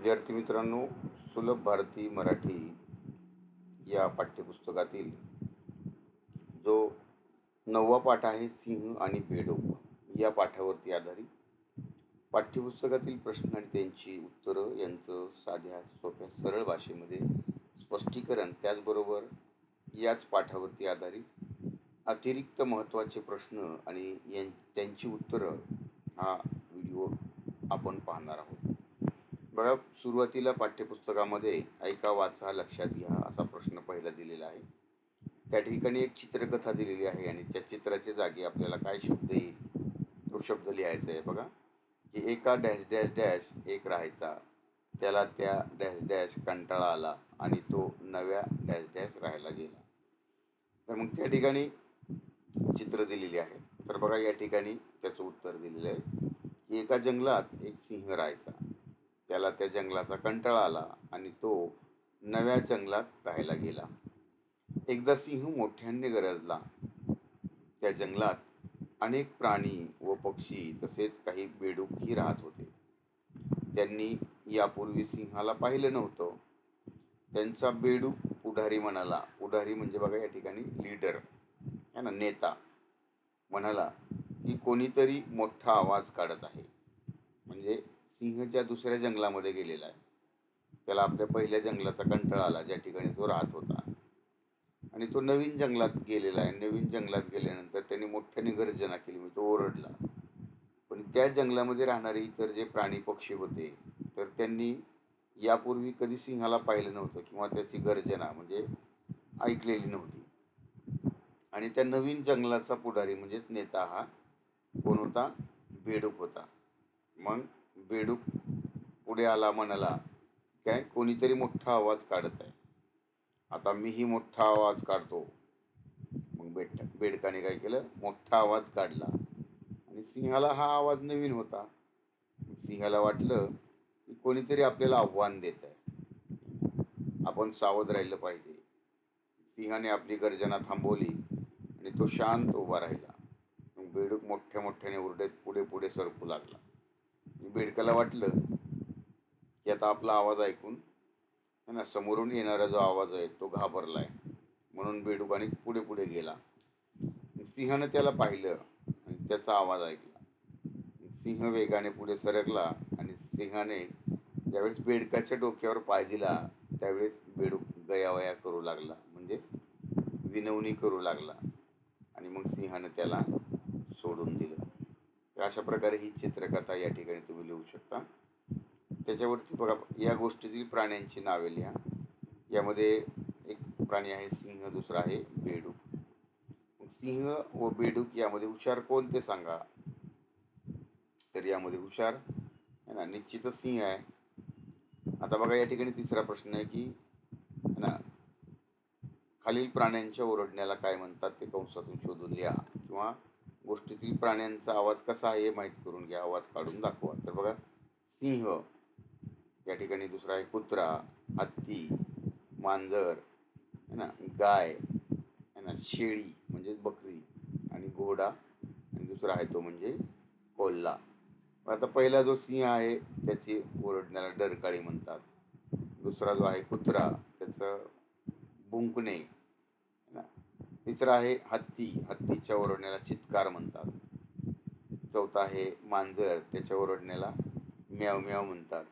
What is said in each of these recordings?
विद्यार्थी मित्रांनो सुलभ भारती मराठी या पाठ्यपुस्तकातील जो नववा पाठ आहे सिंह आणि बेडोक या पाठावरती आधारित पाठ्यपुस्तकातील प्रश्न आणि त्यांची उत्तरं यांचं साध्या सोप्या सरळ भाषेमध्ये स्पष्टीकरण त्याचबरोबर याच पाठावरती आधारित अतिरिक्त महत्त्वाचे प्रश्न आणि यां त्यांची उत्तरं हा व्हिडिओ आपण पाहणार आहोत. बघा सुरुवातीला पाठ्यपुस्तकामध्ये ऐका वाचा लक्षात घ्या असा प्रश्न पहिला दिलेला आहे. त्या ठिकाणी एक चित्रकथा दिलेली आहे आणि त्या चित्राच्या जागी आपल्याला काय शब्द येईल? तो शब्द लिहायचा आहे बघा. की एका डॅश डॅश डॅश एक राहायचा. त्याला त्या डॅश डॅश कंटाळा आला आणि तो नव्या डॅश डॅश राहायला गेला. तर मग त्या ठिकाणी चित्र दिलेली आहे. तर बघा या ठिकाणी त्याचं उत्तर दिलेलं आहे. की एका जंगलात एक सिंह राहायचा. त्याला त्या जंगलाचा कंटाळा आला आणि तो नव्या जंगलात राहायला गेला. एकदा सिंह मोठ्याने गरजला. त्या जंगलात अनेक प्राणी व पक्षी तसेच काही बेडूकही राहत होते. त्यांनी यापूर्वी सिंहाला पाहिलं नव्हतं. त्यांचा बेडूक पुढारी म्हणाला पुढारी म्हणजे बघा या ठिकाणी लीडर है ना नेता. म्हणाला की कोणीतरी मोठा आवाज काढत आहे. म्हणजे सिंह ज्या दुसऱ्या जंगलामध्ये गेलेला आहे त्याला आपल्या पहिल्या जंगलाचा कंटाळा आला ज्या ठिकाणी तो राहत होता. आणि तो नवीन जंगलात गेलेला आहे. नवीन जंगलात गेल्यानंतर त्यांनी मोठ्याने गर्जना केली म्हणजे तो ओरडला. पण त्या जंगलामध्ये राहणारे इतर जे प्राणी पक्षी होते तर त्यांनी यापूर्वी कधी सिंहाला पाहिलं नव्हतं किंवा त्याची गर्जना म्हणजे ऐकलेली नव्हती. आणि त्या नवीन जंगलाचा पुढारी म्हणजेच नेता हा कोण होता? बेडूक होता. मग बेडूक पुढे आला म्हणाला काय? कोणीतरी मोठा आवाज काढत आहे. आता मीही मोठा आवाज काढतो. मग बेड बेडकाने काय केलं? मोठा आवाज काढला. आणि सिंहाला हा आवाज नवीन होता. सिंहाला वाटलं की कोणीतरी आपल्याला आव्हान देत आहे. आपण सावध राहिलं पाहिजे. सिंहाने आपली गर्जना थांबवली आणि तो शांत उभा राहिला. मग बेडूक मोठ्या मोठ्याने उरडेत पुढे पुढे सरकू लागला. बेडकाला वाटलं की आता आपला आवाज ऐकून है ना समोरून येणारा जो आवाज आहे तो घाबरला आहे म्हणून बेडूकाने पुढे पुढे गेला. सिंहानं त्याला पाहिलं आणि त्याचा आवाज ऐकला. सिंह वेगाने पुढे सरकला आणि सिंहाने ज्यावेळेस बेडकाच्या डोक्यावर पाय दिला त्यावेळेस बेडूक गयावया करू लागला. म्हणजे विनवणी करू लागला. आणि मग सिंहानं त्याला सोडून दिलं. तर अशा प्रकारे ही चित्रकथा या ठिकाणी तुम्ही लिहू शकता. त्याच्यावरती बघा या गोष्टीतील प्राण्यांची नावे लिहा. यामध्ये एक प्राणी आहे सिंह दुसरा आहे बेडूक. मग सिंह व बेडूक यामध्ये हुशार कोण ते सांगा. तर यामध्ये हुशार है ना निश्चितच सिंह आहे. आता बघा या ठिकाणी तिसरा प्रश्न आहे की ना खालील प्राण्यांच्या ओरडण्याला काय म्हणतात ते कंसातून शोधून लिहा किंवा गोष्टीतील प्राण्यांचा आवाज कसा आहे हे माहीत करून घ्या आवाज काढून दाखवा. तर बघा सिंह या ठिकाणी दुसरा आहे कुत्रा हत्ती मांजर है ना गाय है ना शेळी म्हणजेच बकरी आणि घोडा. आणि दुसरा आहे तो म्हणजे कोल्हा. आता पहिला जो सिंह आहे त्याची ओरडण्याला डरकाळी म्हणतात. दुसरा जो आहे कुत्रा त्याचं बुंकणे तिसरा आहे हत्ती. हत्तीच्या ओरडण्याला चित्कार म्हणतात. चौथा आहे मांजर. त्याच्या ओरडण्याला म्याव म्याव म्हणतात.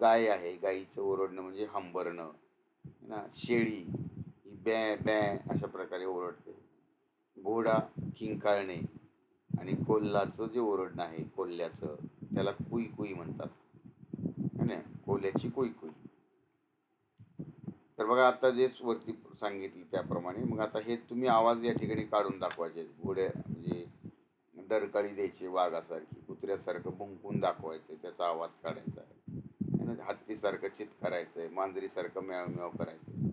गाय आहे. गाईचं ओरडणं म्हणजे हंबरणं. ना? शेळी. ही बॅ बॅ अशा प्रकारे ओरडते. घोडा किंकाळणे. आणि कोल्हाचं जे ओरडणं आहे कोल्ह्याचं त्याला कुई कुई म्हणतात. ना? कोल्ह्याची कुई कुई. तर बघा आता जे वरती सांगितलं त्याप्रमाणे मग आता हे तुम्ही आवाज या ठिकाणी काढून दाखवायचे घोड्या म्हणजे डरकाळी द्यायची वाघासारखी कुत्र्यासारखं भुंकून दाखवायचं त्याचा आवाज काढायचा. आहे ना हत्तीसारखं चित करायचं आहे मांजरीसारखं म्याव म्याव करायचं आहे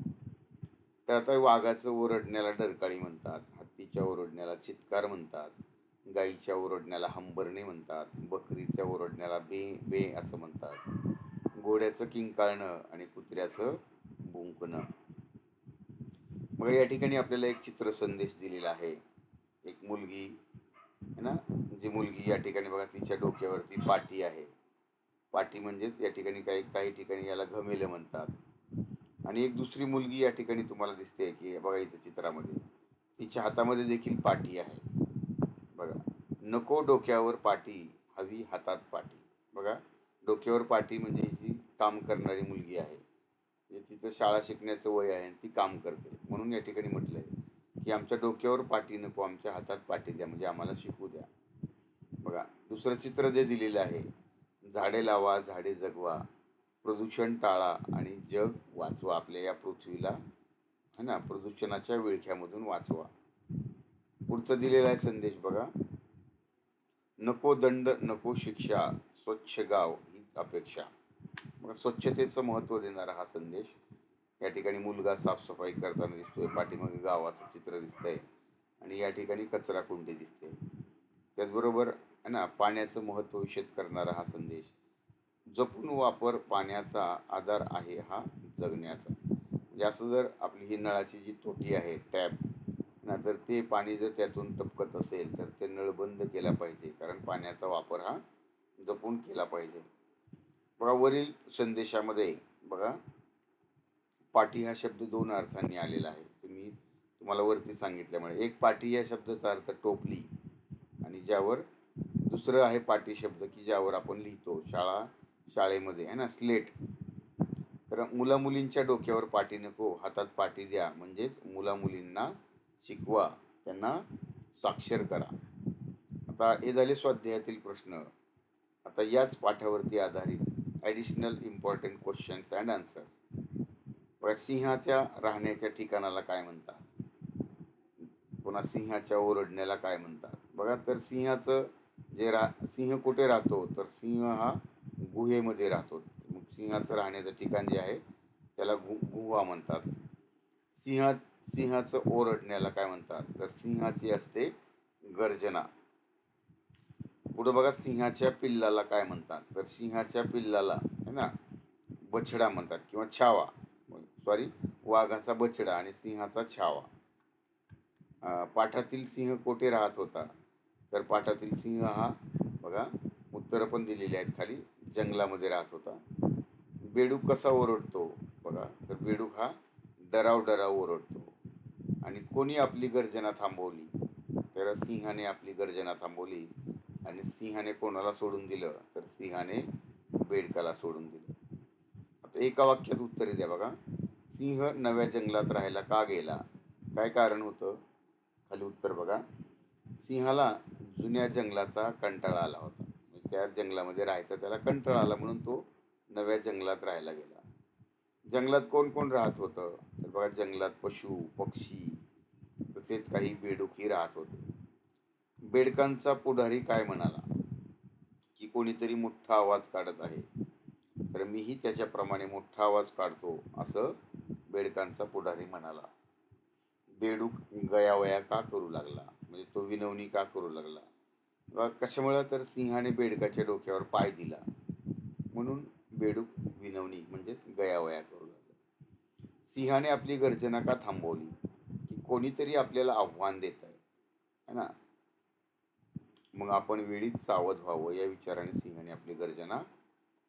तर आता वाघाचं ओरडण्याला डरकाळी म्हणतात हत्तीच्या ओरडण्याला चित्कार म्हणतात गाईच्या ओरडण्याला हंबरणे म्हणतात बकरीच्या ओरडण्याला बे बे असं म्हणतात. घोड्याचं किंकाळणं आणि कुत्र्याचं बुंकणं मग या ठिकाणी आपल्याला एक चित्र संदेश दिलेला आहे. एक मुलगी है ना? जी मुलगी या ठिकाणी बघा तिच्या डोक्यावरती पाटी आहे. पाटी म्हणजेच या ठिकाणी काही काही ठिकाणी याला घमेलं म्हणतात. आणि एक दुसरी मुलगी या ठिकाणी तुम्हाला दिसते की बघा इथं चित्रामध्ये. तिच्या हातामध्ये देखील पाटी आहे. बघा. नको डोक्यावर पाटी हवी हातात पाटी. बघा. डोक्यावर पाटी म्हणजे ही काम करणारी मुलगी आहे. तिचं शाळा शिकण्याचं वय आहे आणि ती काम करते. म्हणून या ठिकाणी म्हटलं आहे की आमच्या डोक्यावर पाठी नको आमच्या हातात पाठी द्या म्हणजे आम्हाला शिकू द्या. बघा दुसरं चित्र जे दिलेलं आहे झाडे लावा झाडे जगवा प्रदूषण टाळा आणि जग वाचवा आपल्या या पृथ्वीला है ना प्रदूषणाच्या विळख्यामधून वाचवा. पुढचं दिलेला आहे संदेश बघा. नको दंड नको शिक्षा स्वच्छ गाव हीच अपेक्षा. मग स्वच्छतेचं महत्त्व देणारा हा संदेश. या ठिकाणी मुलगा साफसफाई करताना दिसतोय पाठीमागे गावाचं चित्र दिसतंय आणि या ठिकाणी कचरा कुंडी दिसते. त्याचबरोबर आहे ना पाण्याचं महत्त्व विषद करणारा हा संदेश. जपून वापर पाण्याचा आधार आहे हा जगण्याचा. म्हणजे असं जर आपली ही नळाची जी तोटी आहे टॅप ना तर ते पाणी जर त्यातून टपकत असेल तर ते नळ बंद केला पाहिजे. कारण पाण्याचा वापर हा जपून केला पाहिजे. बघा वरील संदेशामध्ये बघा पाठी हा शब्द दोन अर्थांनी आलेला आहे. तुम्ही तुम्हाला वरती सांगितल्यामुळे. एक पाठी या शब्दाचा अर्थ टोपली आणि ज्यावर दुसरं आहे पाटी शब्द की ज्यावर आपण लिहितो. शाळा शाळेमध्ये आहे ना? स्लेट. तर मुलामुलींच्या डोक्यावर पाटी नको हातात पाटी द्या. म्हणजेच मुलामुलींना शिकवा त्यांना साक्षर करा. आता हे झाले स्वाध्यायातील प्रश्न. आता याच पाठावरती आधारित additional important questions and answers सिंहाच्या राहण्याच्या ठिकाणाला काय म्हणतात? पुन्हा सिंहाच्या ओरडण्याला काय म्हणतात? बघा तर सिंहाचं जे रा सिंह कुठे राहतो? तर सिंह हा गुहेमध्ये राहतो. मग सिंहाचं राहण्याचं ठिकाण जे आहे त्याला गु गुहा म्हणतात. सिंहा सिंहाचं ओरडण्याला काय म्हणतात? तर सिंहाची असते गर्जना. पुढं बघा सिंहाच्या पिल्लाला काय म्हणतात? तर सिंहाच्या पिल्लाला है ना बछडा म्हणतात किंवा छावा. सॉरी वाघाचा बछडा आणि सिंहाचा छावा. पाठातील सिंह कोठे राहत होता? तर पाठातील सिंह हा बघा उत्तरं पण दिलेली आहेत खाली जंगलामध्ये राहत होता. बेडूक कसा ओरडतो? बघा तर बेडूक हा डराव डराव ओरडतो. आणि कोणी आपली गर्जना थांबवली? तर सिंहाने आपली गर्जना थांबवली आणि सिंहाने कोणाला सोडून दिलं? तर सिंहाने बेडकाला सोडून दिलं. आता एका वाक्यात उत्तरे द्या बघा. सिंह नव्या जंगलात राहायला का गेला? काय कारण होतं? खाली उत्तर बघा. सिंहाला जुन्या जंगलाचा कंटाळा आला होता. म्हणजे त्या जंगलामध्ये राहायचा त्याला कंटाळा आला म्हणून तो नव्या जंगलात राहायला गेला. जंगलात कोण कोण राहत होतं? तर बघा जंगलात पशु पक्षी तसेच काही बेडूकही राहत होते. बेडकांचा पुढारी काय म्हणाला? की कोणीतरी मोठा आवाज काढत आहे. तर मीही त्याच्याप्रमाणे मोठा आवाज काढतो असं बेडकांचा पुढारी म्हणाला बेडूक गयावया का करू लागला? म्हणजे तो विनवणी का करू लागला? बघा तर सिंहाने बेडकाच्या डोक्यावर पाय दिला? म्हणून बेडूक विनवणी म्हणजेच गयावया करू लागला. सिंहाने आपली गर्जना का थांबवली? की कोणीतरी आपल्याला आव्हान देत आहे है ना? मग आपण वेळीच सावध व्हावं या विचाराने सिंहाने आपली गर्जना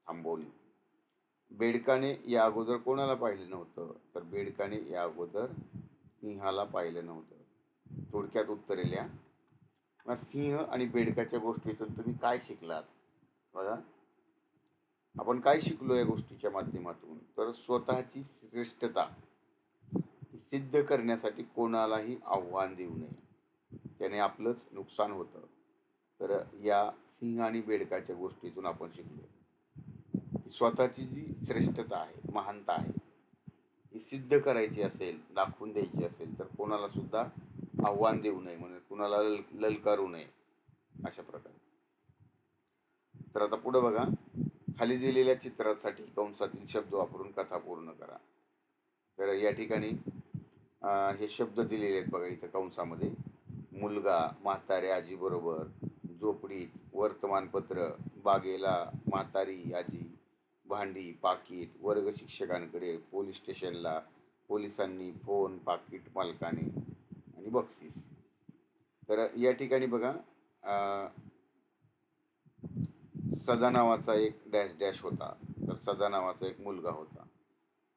थांबवली. बेडकाने या अगोदर कोणाला पाहिलं नव्हतं? तर बेडकाने या अगोदर सिंहाला पाहिलं नव्हतं. थोडक्यात उत्तर लिहा. मग सिंह आणि बेडकाच्या गोष्टीतून तुम्ही काय शिकलात? बघा. आपण काय शिकलो या गोष्टीच्या माध्यमातून? तर स्वतःची श्रेष्ठता सिद्ध करण्यासाठी कोणालाही आव्हान देऊ नये. त्याने आपलंच नुकसान होतं. तर या सिंह आणि बेडकाच्या गोष्टीतून आपण शिकलो. स्वतःची जी श्रेष्ठता आहे महानता आहे ही सिद्ध करायची असेल दाखवून द्यायची असेल तर कोणाला सुद्धा आव्हान देऊ नये म्हणजे कुणाला लल ललकारू नये अशा प्रकारे. तर आता पुढं बघा खाली दिलेल्या चित्रासाठी कंसातील शब्द वापरून कथा पूर्ण करा. तर या ठिकाणी हे शब्द दिलेले आहेत बघा इथं कंसामध्ये. मुलगा म्हाताऱ्या आजीबरोबर झोपडीत वर्तमानपत्र बागेला म्हातारी आजी भांडी पाकिट वर्ग शिक्षकांकडे पोलीस स्टेशनला पोलिसांनी फोन पाकिट मालकाने आणि बक्षीस. तर या ठिकाणी बघा सदा नावाचा एक डॅश डॅश होता. तर सदा नावाचा एक मुलगा होता.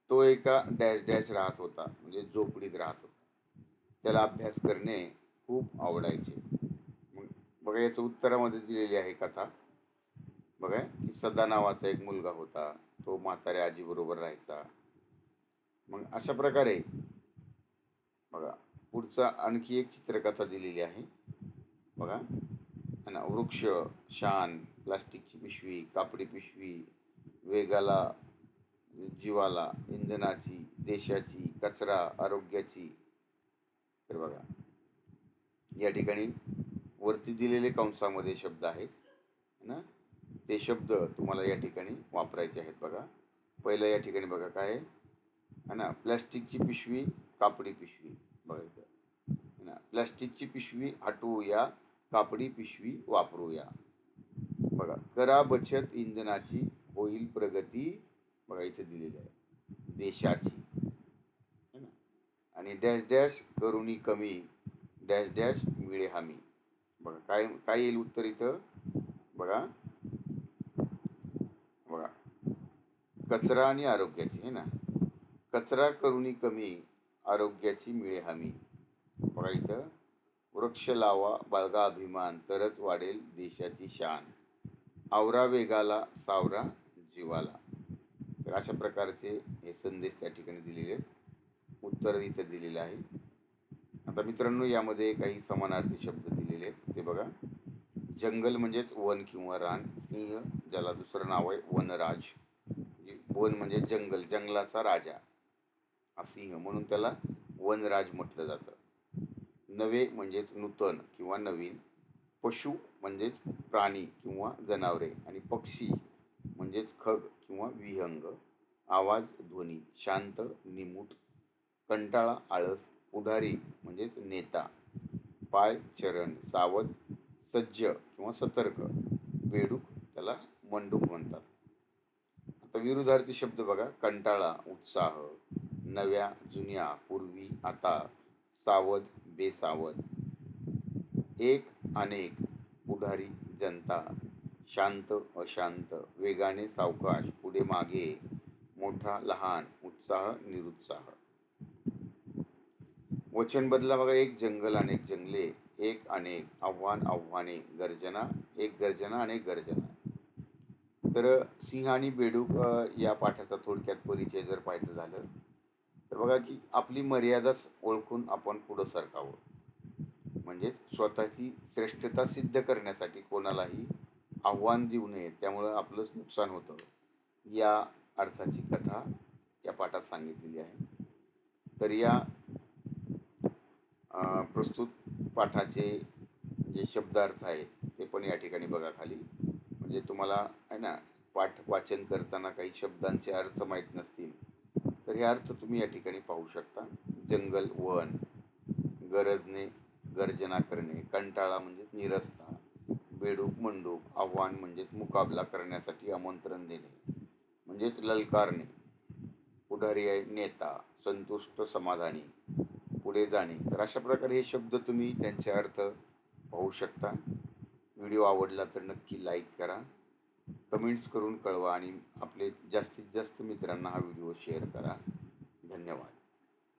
तो एका डॅश डॅश राहत होता म्हणजे झोपडीत राहत होता. त्याला अभ्यास करणे खूप आवडायचे. मग बघा याचं उत्तरामध्ये दिलेली आहे कथा. बघा की सदा नावाचा एक मुलगा होता तो म्हाताऱ्या आजीबरोबर राहायचा. मग अशा प्रकारे बघा पुढचा आणखी एक चित्रकथा दिलेली आहे. बघा आणि वृक्ष शान प्लास्टिकची पिशवी कापडी पिशवी वेगाला जीवाला इंधनाची देशाची कचरा आरोग्याची. तर बघा या ठिकाणी वरती दिलेले कंसामध्ये शब्द आहेत ना? ते शब्द तुम्हाला या ठिकाणी वापरायचे आहेत बघा. पहिलं या ठिकाणी बघा काय आहे? ना? प्लॅस्टिकची पिशवी कापडी पिशवी. बघायचं है ना? प्लॅस्टिकची पिशवी हटवूया कापडी पिशवी वापरूया. बघा करा बचत इंधनाची होईल प्रगती. बघा इथं दिलेली आहे. देशाची. है ना? आणि डॅश डॅश करुणी कमी. डॅश डॅश मिळे हमी बघा काय काय येईल उत्तर इथं? बघा कचरा आणि आरोग्याची आहे ना? कचरा करुणी कमी आरोग्याची मिळे हमी. बघा इथं वृक्ष लावा बाळगा अभिमान तरच वाढेल देशाची शान. आवरा वेगाला सावरा जीवाला. तर अशा प्रकारचे हे संदेश त्या ठिकाणी दिलेले आहेत. उत्तर इथं दिलेलं आहे. आता मित्रांनो यामध्ये काही समानार्थी शब्द दिलेले आहेत. ते बघा. जंगल म्हणजेच वन किंवा रान सिंह ज्याला दुसरं नाव आहे वनराज. वन म्हणजे जंगल जंगलाचा राजा हा सिंह म्हणून त्याला वनराज म्हटलं जातं. नवे म्हणजेच नूतन किंवा नवीन पशु म्हणजेच प्राणी किंवा जनावरे आणि पक्षी म्हणजेच खग किंवा विहंग आवाज ध्वनी शांत निमूट कंटाळा आळस पुढारी म्हणजेच नेता पाय चरण सावध सज्ज किंवा सतर्क बेडूक त्याला मंडूक म्हणतात. आता विरुद्धार्थी शब्द बघा. कंटाळा उत्साह नव्या जुन्या पूर्वी आता सावध बेसावध. एक अनेक पुढारी जनता. शांत अशांत. वेगाने सावकाश. पुढे मागे. मोठा लहान. उत्साह निरुत्साह. वचन बदला बघा. एक जंगल अनेक जंगले. एक अनेक आव्हान आव्हाने. गर्जना. एक गर्जना अनेक गर्जना. तर सिंह आणि बेडूक या पाठाचा थोडक्यात परिचय जर पाहायचं झालं तर बघा की आपली मर्यादा ओळखून आपण पुढं सरकावं. म्हणजेच स्वतःची श्रेष्ठता सिद्ध करण्यासाठी कोणालाही आव्हान देऊ नये त्यामुळं आपलंच नुकसान होतं. या अर्थाची कथा या पाठात सांगितलेली आहे. तर या प्रस्तुत पाठाचे जे शब्दार्थ आहेत ते पण या ठिकाणी बघा खाली. म्हणजे तुम्हाला आहे ना पाठ वाचन करताना काही शब्दांचे अर्थ माहीत नसतील. तर हे अर्थ तुम्ही या ठिकाणी पाहू शकता. जंगल वन गरजने गर्जना करणे कंटाळा म्हणजे निरस्ता बेडूक मंडूक आव्हान म्हणजेच मुकाबला करण्यासाठी आमंत्रण देणे म्हणजेच ललकारणे पुढारी आहे नेता संतुष्ट समाधानी पुढे जाणे. तर अशा प्रकारे हे शब्द तुम्ही त्यांचे अर्थ पाहू शकता. व्हिडिओ आवडला तर नक्की लाईक करा. कमेंट्स करून कळवा आणि आपले जास्तीत जास्त मित्रांना हा व्हिडिओ शेअर करा. धन्यवाद.